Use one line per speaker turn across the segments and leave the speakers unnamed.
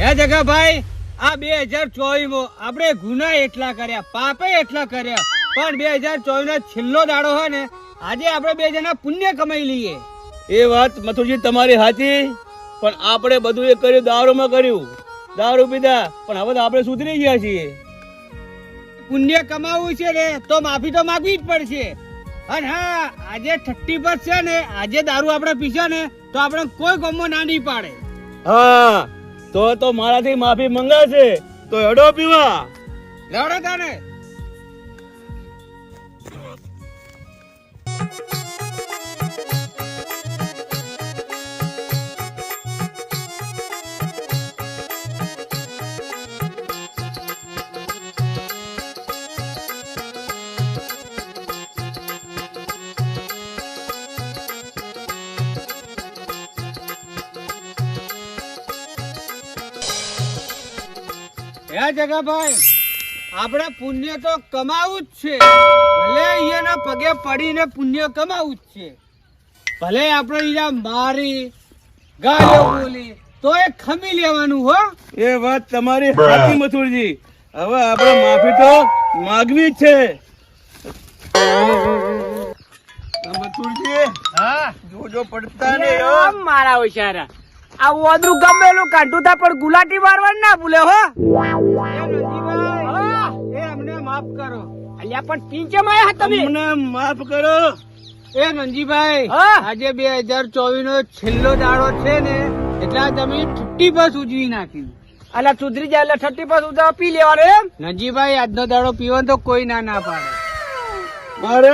હે જગાભાઈ આ બે હજાર ચોવીસમાં આપણે ગુના એટલા કર્યા પાપે એટલા કર્યા પણ બે હજાર ચોવીસ નો છેલ્લો દાડો હોય ને આજે આપણે બે જણા પુણ્ય કમાઈ લઈએ.
એ વાત મથુરજી તમારી સાચી પણ આપણે બધું એ કર્યું દારૂમાં કર્યું દારૂ પીધા પણ હવે તો આપણે સુધરી ગયા છીએ.
પુણ્ય કમાવવું છે ને તો માફી તો માગવી જ પડશે. અને હા આજે થર્ટી પર છે ને આજે દારૂ આપણે પીશો ને તો આપણે કોઈ ગમો ના નહીં પાડે.
હા તો તો મારાથી માફી મંગાશે. તો એડો પીવા.
લવડો તાને. હે જગાભાઈ આપણે પુણ્ય તો કમાવું જ છે. ભલે અહીંયાના પગે પડીને પુણ્ય કમાવું જ છે. ભલે આપણે અહીંયા મારી ગાળો બોલી તો એ ખમી લેવાનું હો.
એ વાત તમારી સાચી મથુરજી. હવે આપણે માફી તો માગવી જ છે. મથુરજી
હા.
જોજો પડતા ને
મારા હોશિયારા. આ ઓદરું ગમેલું કાઢું તા પણ ગુલાટી મારવાનું ના ભૂલે હો. એ અમને માફ કરો. અલ્યા પણ પીંચે માયા તમે?
અમને માફ કરો.
એ નંજીભાઈ આજે બે હજાર ચોવીસ નો છેલ્લો દાડો છે ને એટલે તમે થર્ટી બસ ઉજવી નાખી. અલા સુધરી જાય એટલે થર્ટી બસ ઉજવવા પી લેવાનો એમ? નંજીભાઈ આજનો દાડો પીવો તો કોઈ ના ના પાડે.
મારે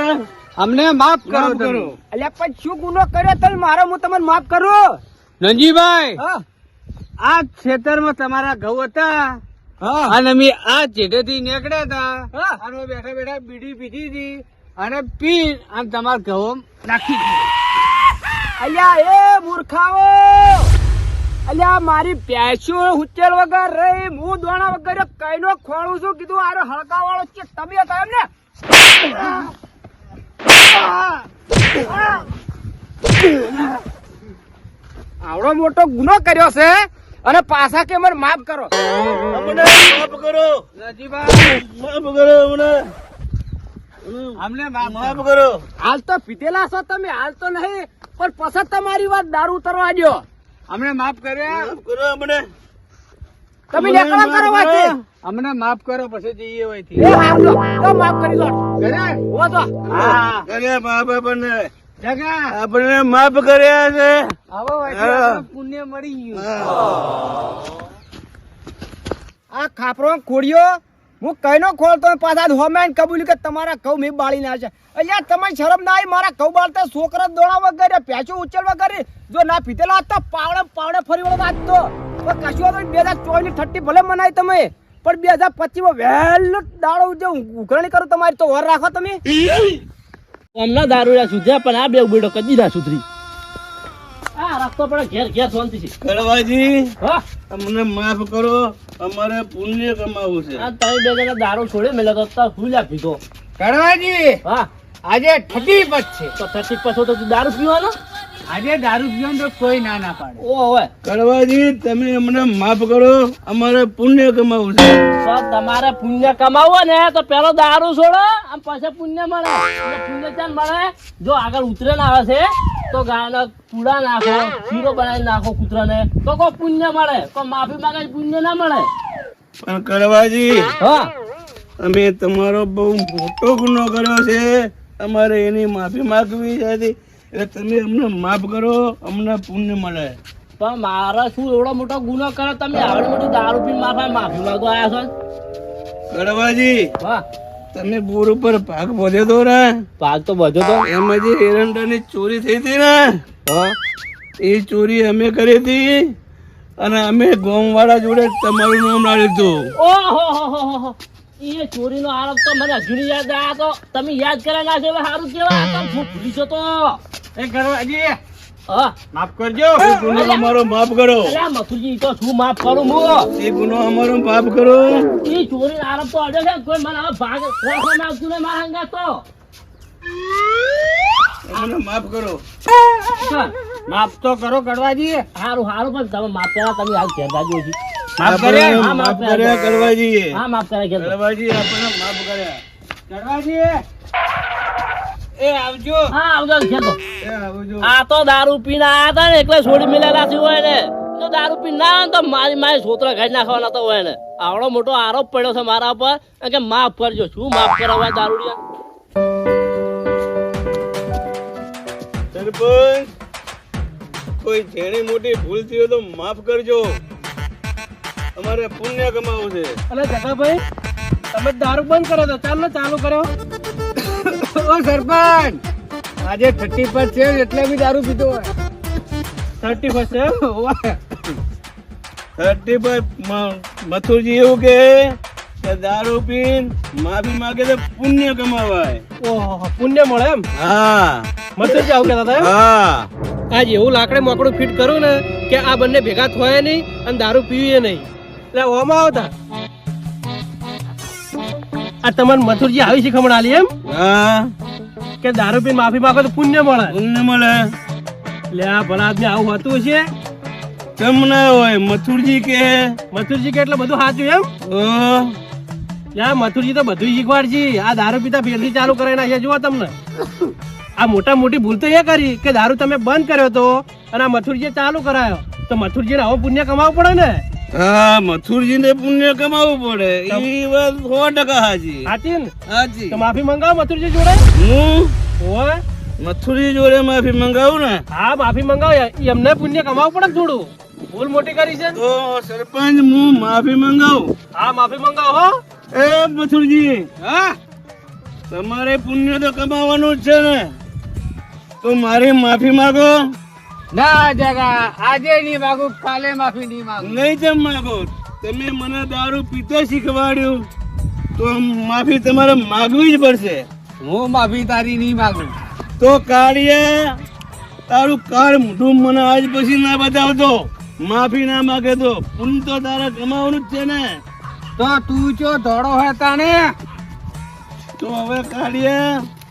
અમને માફ કરો
કરો.
અલ્યા પણ શું ગુનો કર્યો? તમે મારો હું તમને માફ કરું. નંજીભાઈ આ ખેતરમાં તમારા ઘઉં હતા? અને અમે આ જેઠેથી નીકળ્યા હતા. અને બેઠા બેઠા બીડી પીધી હતી અને પી અને તમારા ઘઉં નાખી અલ્યા એ મૂર્ખાઓ! અલ્યા મારી પ્યાસો ઉચ્ચેલ વગર રહી હું દોણા વગર કઈનો ખોળું છું કીધું આરો હલકા વાળો છે. તમે હતા એમ ને આવડો મોટો ગુનો કર્યો છે અને પાછા કે મને માફ કરો.
અમને માફ કરો.
નજીભાઈ
માફ કરો અમને.
અમને
માફ કરો.
હાલ તો પીધેલા છો તમે હાલ તો નહીં પણ પછી તમારી વાત દારૂ ઉતરવા દો અમને માફ કર્યા
માફ કરો અમને.
તમે
અમને
કરો
માફ કરો.
અમને માફ કરો પછી જઈએ હોયથી એ હાલ તો તો માફ કરી દો. ઘરે હો તો હા
ઘરે બાબા
જગા
આપણે માફ કર્યા છે.
પુણ્ય મળી ગયું. આ ખાપરો ખોડ્યો હું કઈનો ખોલતો ને પાછા હોમેન કબૂલ કે તમારા કઉ મેં બાળી ના છે. અહીંયા તમે શરમ ના આવી મારા કઉ બાળતા છોકરા દોડા વગર પેચો ઉચલ વગર જો ના પીતેલા હતા પાવડે પાવડે ફરી વળો વાત તો. પણ કશું હતું બે હજાર ચોવીસ થર્ટી ભલે મનાય તમે પણ બે હજાર પચીસમાં વહેલો દાડો જે ઉઘરણી કરું તમારી તો વર રાખો તમે.
હમણાં દારૂ સુધ્યા પણ આ બે બેડો કદી ના સુધરી. આ રસ્તો પણ ઘેર ઘેર શાંતિ છે.
કડવાજી
હા?
અમને માફ કરો અમારે પુણ્ય કમાવું છે.
આ તારી બે જણા દારૂ છોડે મેલે તો તાર ભૂલ્યા પીધો.
કડવાજી
હા.
આજે થર્ટી પચ છે.
તો થતી પછી તો તું દારૂ પીવાનો?
આજે દારૂ પીવાનું તો કોઈ ના ના પાડે.
ઓ હવે.
કડવાજી તમે અમને માફ કરો. અમારે પુણ્ય કમાવું છે.
તમારે પુણ્ય કમાવો ને તો પેલો દારૂ છોડો આમ પછી પુણ્ય મળે. પુણ્ય ચાલ મળે? જો આગળ ઉતરે ના આવે છે તો ગાયના પૂડા નાખો શીરો બનાવી નાખો કૂતરાને. તો કોઈ પુણ્ય મળે. કોઈ માફી માંગે પુણ્ય ના મળે.
પણ કડવાજી
હા.
અમે તમારો બહુ મોટો ગુનો કર્યો છે. અમારે એની માફી માંગવી હતી એટલે તમે અમને માફ કરો અમને પુણ્ય મળે.
પણ મારા શું એવડો મોટો ગુનો કરો તમે? આવડી મોટું દારૂ પીને માફા માફી માંગવા આવ્યા
કડવાજી
છો હા.
તમે બોર ઉપર ભાગ વધ્યો તો ને?
ભાગ તો બધો તો.
એમાં જે એરંડાની ચોરી થઈ હતી ને?
હા.
એ ચોરી અમે કરી હતી અને અમે ગોમવાળા જોડે તમારું નામ ના લીધું.
ઓહો હો હો હો હો. એ ચોરીનો આરોપ તો મને હજુ યાદ આ તો તમે યાદ કરે ના છે સારું કેવા તો હું ભૂલી છો તો
એ કડવાજી
હા.
માફ કરજો.
ગુનો અમારો માફ કરો.
અલ્યા મથુરજી તો શું માફ કરું હું?
એ ગુનો અમારો માફ કરો.
એ ચોરી આરોપ તો અડે છે. કોઈ મને હવે ભાગ રાખવા મારા તો.
માફ કરો.
માફ તો કરો કડવાજી
હારું સારું પણ તમે માફ કરવા તમે હાલ જાજો હજી.
માફ કર્યા
માફ કર્યા.
કરવાજી
હા માફ કર્યા
કરવાજી આપણે માફ કર્યા.
કરવાજી એ આવજો.
હા આવજો ખેતો
એ આવજો.
આ તો દારૂ પીને આયા હતા ને એટલે છોડી મિલેલા થયું હોય ને. જો દારૂ પીને ના તો મારી મારી છોતરા ઘાઈ નાખવાના તો હોય ને. આવડો મોટો આરોપ પડ્યો છે મારા પર કે માફ કરજો શું માફ કરાવવા
સરપંચ કોઈ જેની મોટી ભૂલ થયો હોય તો માફ કરજો. અમારે પુણ્ય કમાવું છે.
અલે જગાભાઈ તમે દારૂ બંધ કરો તો ચાલ ને ચાલુ કરો. ઓ સરપંચ આજે થર્ટી ફર્સ્ટ છે એટલે બી દારૂ પીધો હોય. થર્ટી ફર્સ્ટ છે?
થર્ટી ફર્સ્ટ મથુરજી એવું કે દારૂ પીન માફી માગે તો પુણ્ય કમાવાય.
ઓહો પુણ્ય મળે એમ?
હા.
મથુરજી આવું કહેતા હતા?
હા.
આજ એવું લાકડે મોકડું ફિટ કરું ને કે આ બંને ભેગા થવાય નહીં અને દારૂ પીવીએ નહીં. એટલે ઓમાં આવતા. આ તમારે મથુરજી આવી શીખમણ આલી એમ? કે દારૂ પીને માફી માંગો તો પુણ્ય મળે?
પુણ્ય મળે.
લે આ ભલા આદમી આવું હતું છે.
કેમ ના હોય? મથુરજી કે.
મથુરજી કે એટલે બધું સાચું એમ? એટલે મથુરજી તો બધું શીખવાડજી. આ દારૂ પીતા ફેરથી ચાલુ કરે નાખ્યા જુઓ તમને. આ મોટા મોટી ભૂલ તો એ કરી કે દારૂ તમે બંધ કર્યો તો અને આ મથુરજીએ ચાલુ કરાયો. તો મથુરજીને આવો પુણ્ય કમાવવું પડે ને.
હા મથુરજીને પુણ્ય કમાવવું પડે. એ વાત સો ટકા હાજી
સાચી ને?
હાજી
તો માફી મંગાવો મથુરજી જોડે?
હું?
ઓય.
મથુરી જોડે માફી મંગાવું ને?
હા માફી મંગાવો. એમને પુણ્ય કમાવવું પડે થોડું. ભૂલ મોટી કરી છે
તો સરપંચ હું માફી મંગાવું?
હા માફી મંગાવો હો.
એ મથુરજી
હા.
તમારે પુણ્ય તો કમાવાનું જ છે ને. તો મારી માફી માંગો.
ના જગા આજે નહીં માગુ કાલે માફી નહીં માગું.
નહીં જેમ માંગો. તમે મને દારૂ પીતો શીખવાડ્યું તો માફી તમારે માગવી જ પડશે.
હું માફી તારી નહીં માગું.
તો કાર્ય તારું કાર મોઢું મને આજ પછી ના બતાવતો. માફી ના માગે તો. પુન તો તારે કમાવાનું જ છે ને.
તો તું ચો ધોળો હતા ને
તો હવે કાર્ય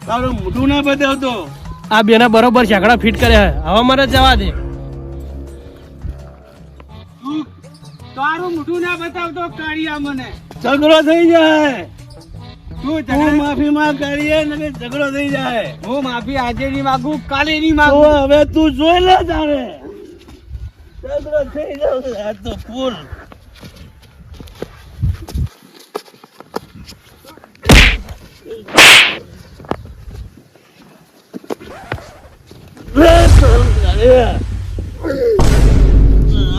તારું મોઢું ના બતાવતો.
આ બેના બરોબર ઝાકડા ફિટ કર્યા હવે મારે જવા દે. તારું મોઢું ના બતાવતો કાળિયા મને.
ઝઘડો થઈ જાય.
તું
તું માફી માં કાઢીએ ને ઝઘડો થઈ જાય.
હું માફી આજે નહીં માગુ કાલે ની
તો હવે તું જોઈ લે તારે. ઝઘડો થઈ જાય તો ફૂલ.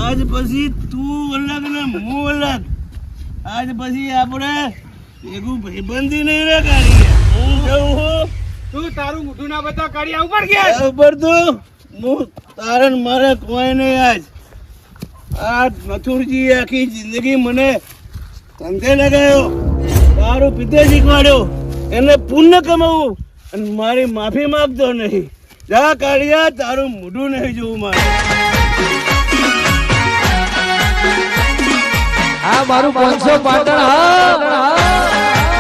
આજ પછી તું અલગ ને હું અલગ. આજ પછી આપણે ભેગું ભાઈબંધી નહીં રે કાઢીએ. હું જઉં છું.
તું તારું મોઢું ના બતાવ કાળિયા ઉપર ગયા
ઉપર તો. હું તારે મારે કોઈ નહીં આજ. આ મથુરજી આખી જિંદગી મને ધંધે લગાયો. મારું પીતે શીખવાડ્યો. એને પુણ્ય કમાવું. અને મારી માફી માગતો નહીં. જા કાઢ્યા તારું મોઢું નહીં જોવું મારે.
આ મારું પાંચસો પાટણ હા